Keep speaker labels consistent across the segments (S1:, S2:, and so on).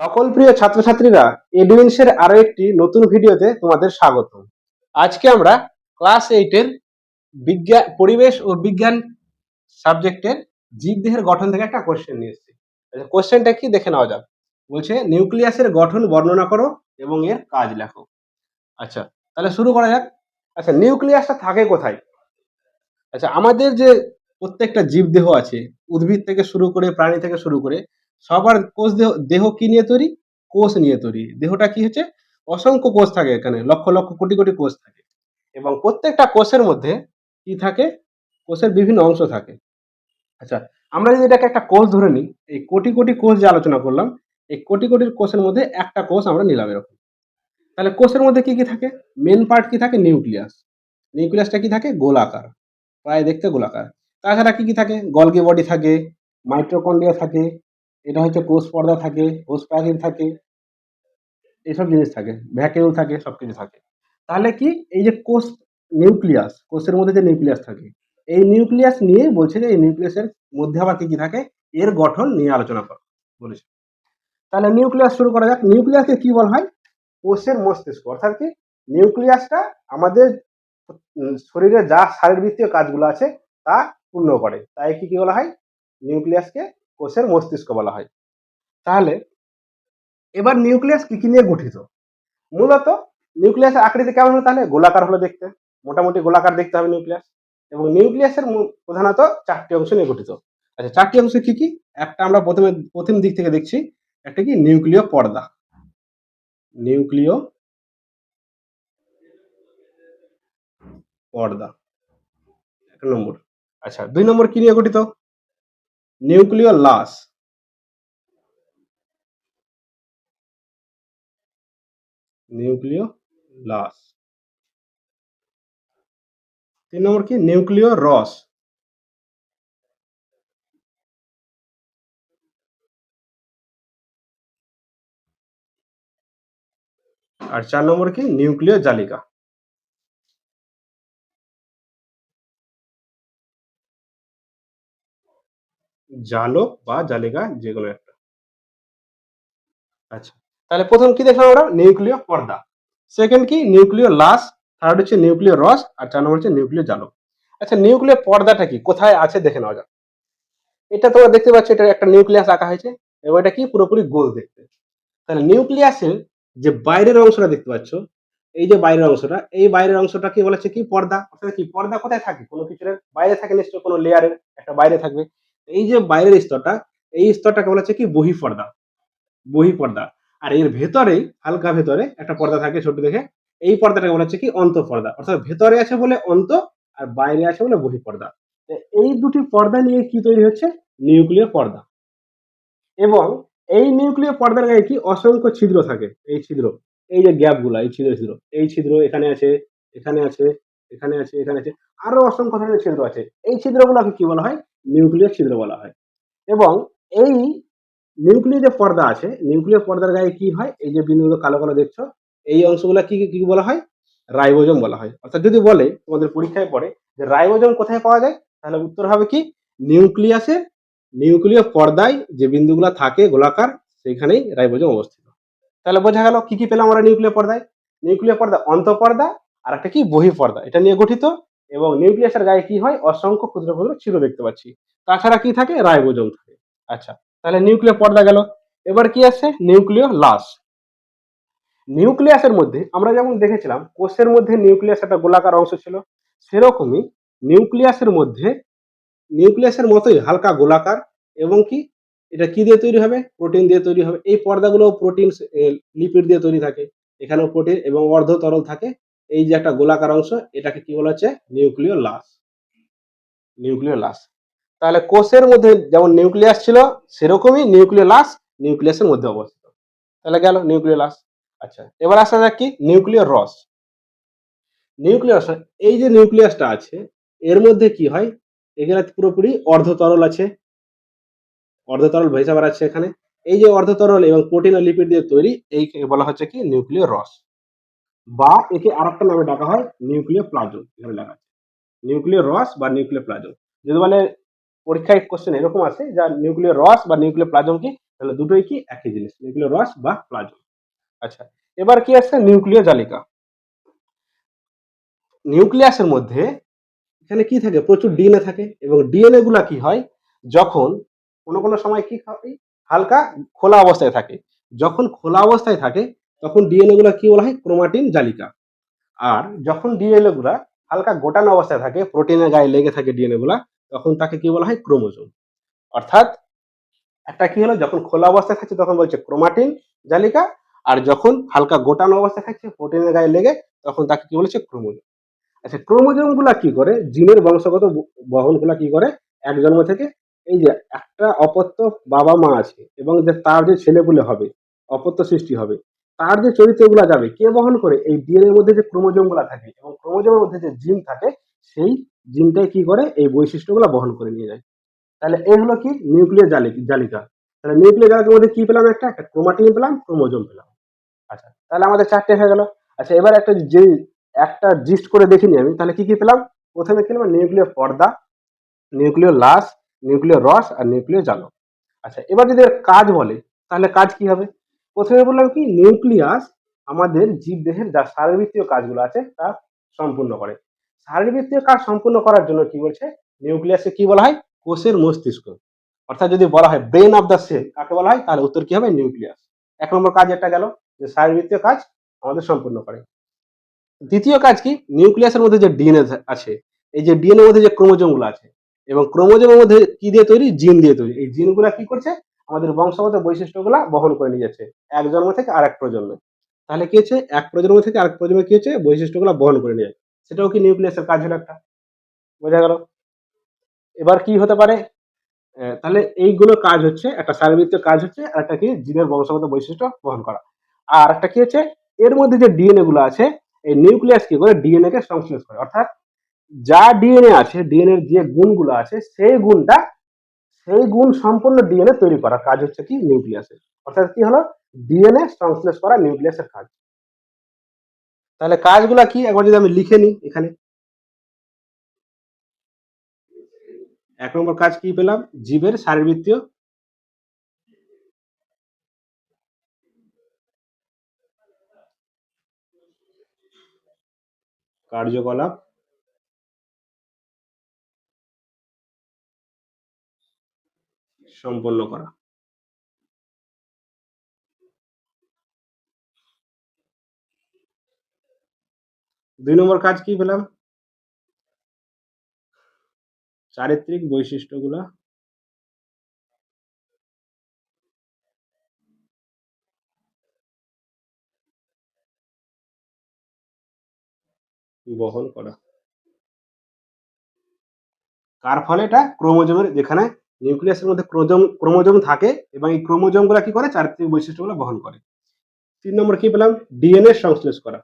S1: সকল প্রিয় ছাত্রছাত্রীরা এডুইন্সের আরও একটি নতুন ভিডিওতে তোমাদের স্বাগত আজকে আমরা ক্লাস এইটের বিজ্ঞান পরিবেশ ও বিজ্ঞান সাবজেক্টের জীবদেহের গঠন থেকে একটা কোশ্চেন নিয়ে এসেছি। কোশ্চেনটা কি দেখে নেওয়া যাক। বলছে, নিউক্লিয়াসের গঠন বর্ণনা করো এবং এর কাজ লেখো। আচ্ছা তাহলে শুরু করা যাক। আচ্ছা নিউক্লিয়াসটা থাকে কোথায়? আচ্ছা আমাদের যে প্রত্যেকটা জীবদেহ আছে, উদ্ভিদ থেকে শুরু করে, প্রাণী থেকে শুরু করে সবার কোষ দেহ দেহ কি নিয়ে তৈরি? কোষ নিয়ে তৈরি। দেহটা কি হচ্ছে? অসংখ্য কোষ থাকে এখানে, লক্ষ লক্ষ কোটি কোটি কোষ থাকে। এবং প্রত্যেকটা কোষের মধ্যে কি থাকে? কোষের বিভিন্ন অংশ থাকে। আচ্ছা আমরা যদি এটাকে একটা কোষ ধরে নিই, এই কোটি কোটি কোষ যে আলোচনা করলাম, এই কোটি কোটির কোষের মধ্যে একটা কোষ আমরা নিলাম এরকম। তাহলে কোষের মধ্যে কি কি থাকে? মেন পার্ট কি থাকে? নিউক্লিয়াস। নিউক্লিয়াসটা কি থাকে? গোলাকার। প্রায় দেখতে গোলাকার। তাছাড়া কি কি থাকে? গলগি বডি থাকে মাইট্রোকন্ড্রিয়া থাকে এটা হচ্ছে কোষ পর্দা থাকে কোষ প্রাচীর থাকে এইসব জিনিস থাকে ভ্যাকিউল থাকে সবকিছু থাকে। তাহলে কি এই যে কোষ নিউক্লিয়াস, কোষের মধ্যে যে নিউক্লিয়াস থাকে, এই নিউক্লিয়াস নিয়ে বলছে যে এই নিউক্লিয়াসের মধ্যে আবার কি কি থাকে? এর গঠন নিয়ে আলোচনা কর, বলেছে। তাহলে নিউক্লিয়াস শুরু করা যাক। নিউক্লিয়াসকে কি বলা হয়? কোষের মস্তিষ্ক। অর্থাৎ কি? নিউক্লিয়াসটা আমাদের শরীরে যা শারীরবৃত্তীয় কাজগুলো আছে, তা পূর্ণ করে। তাই কি কি বলা হয়? নিউক্লিয়াসকে কোষের মস্তিষ্ক বলা হয়। তাহলে এবার নিউক্লিয়াস কি কি নিয়ে গঠিত? মূলত নিউক্লিয়াসের আকৃতি কেমন হলো তাহলে? গোলাকার হলো দেখতে। মোটামুটি গোলাকার দেখতে হবে নিউক্লিয়াস। এবং নিউক্লিয়াসের প্রধানত চারটি অংশ নিয়ে গঠিত। আচ্ছা চারটি অংশ কি কি? একটা আমরা প্রথমে, প্রথম দিক থেকে দেখছি, একটা কি? নিউক্লিয় পর্দা। নিউক্লিয় পর্দা। এক নম্বর। আচ্ছা দুই নম্বর কি নিয়ে গঠিত? নিউক্লিয় লাস নিউক্লিয় লাস তিন নম্বর কি নিউক্লিয় রস আর চার নম্বর কি নিউক্লিয় জালিকা জালক বা জালিকা যেগুলো একটা। আচ্ছা তাহলে প্রথম কি দেখলাম আমরা? নিউক্লিয় পর্দা। সেকেন্ড কি? নিউক্লিয় লাস থার্ড হচ্ছে নিউক্লিয় রস। আর চার নম্বর হচ্ছে নিউক্লিয় জালক। আচ্ছা নিউক্লিয় পর্দাটা কি? কোথায় আছে দেখে নেওয়া যাক। এটা তোমরা দেখতে পাচ্ছ, এটা একটা নিউক্লিয়াস আঁকা হয়েছে এবং এটা কি? পুরোপুরি গোল দেখতে। তাহলে নিউক্লিয়াসের যে বাইরের অংশটা দেখতে পাচ্ছ, এই যে বাইরের অংশটা, এই বাইরের অংশটা কি বলেছে কি? পর্দা। অর্থাৎ কি? পর্দা কোথায় থাকে? কোনো কিছুর বাইরে থাকে নিশ্চয় কোনো লেয়ারের একটা বাইরে থাকবে। এই যে বাইরের স্তরটা, এই স্তরটাকে বলা হচ্ছে কি? বহি পর্দা। বহি পর্দা। আর এর ভেতরেই হালকা ভেতরে একটা পর্দা থাকে ছোট দেখে। এই পর্দাটাকে বলা হচ্ছে কি? অন্ত পর্দা। অর্থাৎ ভেতরে আছে বলে অন্ত আর বাইরে আছে বলে বহি পর্দা। এই দুটি পর্দা নিয়ে কি তৈরি হচ্ছে? নিউক্লিয় পর্দা। এবং এই নিউক্লিয় পর্দার গায়ে কি? অসংখ্য ছিদ্র থাকে। এই ছিদ্র, এই যে গ্যাপগুলা এই ছিদ্র ছিদ্র, এই ছিদ্র এখানে আছে এখানে আছে এখানে আছে এখানে আছে। আরও অসংখ্য ধরনের ছিদ্র আছে। এই ছিদ্রগুলোকে কি বলা হয়? নিউক্লিয়ার ছিদ্র বলা হয়। এবং এই নিউক্লিয় যে পর্দা আছে, নিউক্লিয় পর্দার গায়ে কি হয়? এই যে বিন্দুগুলো কালো কালো দেখছ, এই অংশগুলো কি কি বলা হয়? রাইবোজম বলা হয়। অর্থাৎ যদি বলে, তোমাদের পরীক্ষায় পড়ে যে রাইবোজম কোথায় পাওয়া যায়? তাহলে উত্তর হবে কি? নিউক্লিয়াসের নিউক্লিয় পর্দায় যে বিন্দুগুলো থাকে গোলাকার সেখানেই রাইবোজম অবস্থিত। তাহলে বোঝা গেল কি কি পেলাম আমরা নিউক্লিয় পর্দায়? নিউক্লিয় পর্দা অন্তঃপর্দা আর একটা কি? বহি পর্দা এটা নিয়ে গঠিত এবং নিউক্লিয়াসের গায়ে কি হয়? অসংখ্য ক্ষুদ্র ক্ষুদ্র ছিল দেখতে পাচ্ছি। তাছাড়া কি থাকে? রাইবোজম থাকে। আচ্ছা তাহলে নিউক্লিয় পর্দা গেল। এবার কি আছে? নিউক্লিয় লাস নিউক্লিয়াসের মধ্যে আমরা যেমন দেখেছিলাম, কোষের মধ্যে নিউক্লিয়াস একটা গোলাকার অংশ ছিল। সেরকমই নিউক্লিয়াসের মধ্যে, নিউক্লিয়াসের মতোই হালকা গোলাকার এবং কি? এটা কি দিয়ে তৈরি হবে? প্রোটিন দিয়ে তৈরি হবে। এই পর্দাগুলো প্রোটিন লিপিড দিয়ে তৈরি থাকে। এখানেও প্রোটিন এবং অর্ধ তরল থাকে। এই যে একটা গোলাকার অংশ, এটাকে কি বলা হচ্ছে? নিউক্লিয় লাস নিউক্লিয় লাস তাহলে কোষের মধ্যে যেমন নিউক্লিয়াস ছিল, সেরকমই নিউক্লিয় লাস নিউক্লিয়াসের মধ্যে অবস্থিত। তাহলে গেল নিউক্লিয় লাস আচ্ছা এবার আসা যাক কি? নিউক্লিয় রস নিউক্লিয়াস এই যে নিউক্লিয়াসটা আছে, এর মধ্যে কি হয়? এখানে পুরোপুরি অর্ধতরল আছে। অর্ধ তরল আছে এখানে। এই যে অর্ধতরল এবং প্রোটিন ও লিপিড দিয়ে তৈরি এই বলা হচ্ছে কি? নিউক্লিয় রস বা একে আরেকটা নামে ডাকা হয় নিউক্লিয় প্লাজম এখানে লেখা আছে। নিউক্লিয় রস বা নিউক্লিয় প্লাজম যদি বলে পরীক্ষায় কোশ্চেন এরকম আছে যা নিউক্লিয়ার রস বা নিউক্লিয় প্লাজম কি? তাহলে দুটোই কি একই জিনিস নিউক্লিয়ার রস বা প্লাজম আচ্ছা এবার কি আছে নিউক্লিয়ার জালিকা। নিউক্লিয়াসের মধ্যে এখানে কি থাকে? প্রচুর ডিএনএ থাকে এবং ডিএনএ গুলা কি হয়? যখন কোনো কোনো সময় কি হয়? হালকা খোলা অবস্থায় থাকে। যখন খোলা অবস্থায় থাকে তখন ডিএনএ গুলা কি বলা হয়? ক্রোমাটিন জালিকা। আর যখন ডিএনএ গুলা হালকা গোটানো অবস্থায় থাকে, প্রোটিনের গায়ে লেগে থাকে ডিএনএ গুলা, তখন তাকে কি বলা হয়? ক্রোমোজোম। অর্থাৎ একটা কি হলো? যখন খোলা অবস্থায় থাকছে, তখন বলছে ক্রোমাটিন জালিকা। আর যখন হালকা গোটানো অবস্থায় থাকছে, প্রোটিনের গায়ে লেগে, তখন তাকে কি বলেছে? ক্রোমোজোম। আচ্ছা ক্রোমোজোমগুলা কি করে? জিনের বংশগত বহনগুলা কি করে? এক জন্ম থেকে। এই যে একটা অপত্য বাবা মা আছে এবং যে তার যে ছেলেপুলে হবে, অপত্য সৃষ্টি হবে তার যে চরিত্রগুলো যাবে, কে বহন করে, এই ডিএনএর মধ্যে যে ক্রোমোজোমগুলা থাকে এবং ক্রোমোজোমের মধ্যে যে জিন থাকে, সেই জিনটাই কি করে, এই বৈশিষ্ট্যগুলো বহন করে নিয়ে যায়। তাহলে এই হলো কি? নিউক্লিয়ার জালিকা তাহলে নিউক্লিয়ার জালিকার মধ্যে কি পেলাম একটা? একটা ক্রোমাটিন পেলাম, ক্রোমোজোম পেলাম। আচ্ছা তাহলে আমাদের চারটে হয়ে গেল। আচ্ছা এবার একটা যে, একটা জিস্ট করে দেখিনি আমি। তাহলে কি কি পেলাম? প্রথমে কি পেলাম? নিউক্লিয় পর্দা নিউক্লিয় লাশ নিউক্লিয় রস আর নিউক্লিয় জালক আচ্ছা এবার যদি কাজ বলে, তাহলে কাজ কি হবে? প্রথমে বললাম কি, নিউক্লিয়াস আমাদের জীবদেহের যা শারীরবৃত্তীয় কাজগুলো আছে তা সম্পূর্ণ করে। শারীরবৃত্তীয় কাজ সম্পূর্ণ করার জন্য কি বলছে? নিউক্লিয়াসকে কি বলা হয়? কোষের মস্তিষ্ক। অর্থাৎ যদি বলা হয় ব্রেন অফ দ্য সেল কাকে বলা হয়? তাহলে উত্তর কি হবে? নিউক্লিয়াস। এক নম্বর কাজ এটা গেল, যে শারীরবৃত্তীয় কাজ আমাদের সম্পূর্ণ করে। দ্বিতীয় কাজ কি? নিউক্লিয়াসের মধ্যে যে ডিএনএ আছে, এই যে ডিএনএ মধ্যে যে ক্রোমোজোমগুলো আছে, এবং ক্রোমোজোমের মধ্যে কি দিয়ে তৈরি? জিন দিয়ে তৈরি। এই জিনগুলা কি করছে? আমাদের বংশগত বৈশিষ্ট্যগুলা বহন করে নিয়ে যাচ্ছে এক জন্ম থেকে আরেক প্রজন্মে। তাহলে কি হচ্ছে? এক প্রজন্ম থেকে আরেক প্রজন্মে কি হচ্ছে? বৈশিষ্ট্যগুলো বহন করে নিয়ে যায় সেটাও কি নিউক্লিয়াসের কাজ হলো একটা? বোঝা গেল? এবার কি হতে পারে? তাহলে এইগুলো কাজ হচ্ছে, একটা শারীরবৃত্তীয় কাজ হচ্ছে, আর একটা কি? জিনের বংশগত বৈশিষ্ট্য বহন করা। আর একটা কি হচ্ছে? এর মধ্যে যে ডিএনএ গুলো আছে, এই নিউক্লিয়াস কি করে? ডিএনএ কে সংশ্লেষ করে। অর্থাৎ যা ডিএনএ আছে ডিএনএ যে গুণগুলো আছে, সেই গুণটা সেই গুণ সম্পূর্ণ ডিএনএ তৈরি করার কাজ হচ্ছে কি? নিউক্লিয়াসের। অর্থাৎ কি হলো? ডিএনএ সংশ্লেষ করা নিউক্লিয়াসের কাজ। তাহলে কাজগুলা কি? একবার যদি আমি লিখে নিই এখানে। এক নম্বর কাজ কি পেলাম? জীবের শারীরবৃত্তীয় কার্যকলাপ সম্পন্ন করা। দুই নম্বর কাজ কি পেলাম? চারিত্রিক বৈশিষ্ট্যগুলা। বহন করা। কার ফলে এটা? ক্রোমোজোমের যেখানে নিউক্লিয়াসের মধ্যে ক্রোজোম, ক্রোমোজোম থাকে এবং এই ক্রোমোজোমগুলো কি করে? চারিত্রিক বৈশিষ্ট্যগুলো বহন করে। তিন নম্বর কি পেলাম? ডিএনএ সংশ্লেষ করা।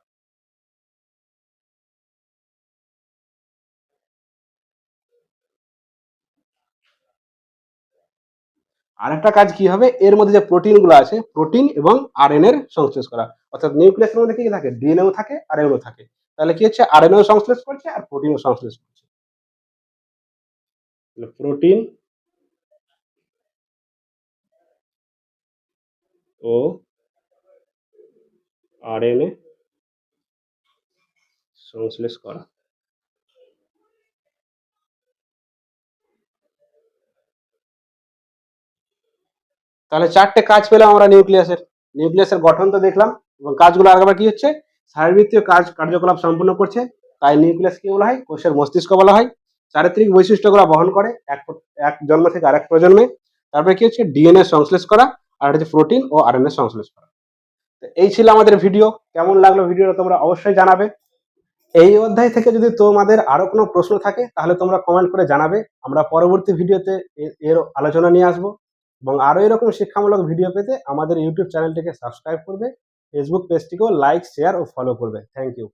S1: আরেকটা কাজ কি হবে? এর মধ্যে যে প্রোটিনগুলো আছে, প্রোটিন এবং আরএনএ এর সংশ্লেষ করা। অর্থাৎ নিউক্লিয়াসের মধ্যে কি থাকে? ডিএনএও থাকে আর আরএনএও থাকে। তাহলে কি হচ্ছে? আরএনএও সংশ্লেষ করছে আর প্রোটিনও সংশ্লেষ করছে। প্রোটিন ও আরএনএ সংশ্লেষ করা। তাহলে চারটে কাজ পেলাম আমরা নিউক্লিয়াসের। নিউক্লিয়াসের গঠন তো দেখলাম, এবং কাজগুলো আরেকবার কি হচ্ছে? শারীরবৃত্তীয় কাজ কার্যকলাপ সম্পূর্ণ করছে, তাই নিউক্লিয়াস কি বলা হয়? কোষের মস্তিষ্ক বলা হয়। চারিত্রিক বৈশিষ্ট্যগুলো বহন করে এক এক জন্ম থেকে আরেক প্রজন্মে। তারপরে কি হচ্ছে? ডিএনএ সংশ্লেষ করা। আর হচ্ছে প্রোটিন ও আরএনএ সংশ্লেষ করা। এই ছিল আমাদের ভিডিও কেমন লাগল ভিডিওটা তোমরা অবশ্যই জানাবে। এই অধ্যায় থেকে যদি তোমাদের আরও কোনো প্রশ্ন থাকে, তাহলে তোমরা কমেন্ট করে জানাবে। আমরা পরবর্তী ভিডিওতে এর আলোচনা নিয়ে আসব। এবং আরও এরকম শিক্ষামূলক ভিডিও পেতে আমাদের ইউটিউব চ্যানেলটিকে সাবস্ক্রাইব করবে। ফেসবুক পেজটিকেও লাইক শেয়ার ও ফলো করবে। Thank you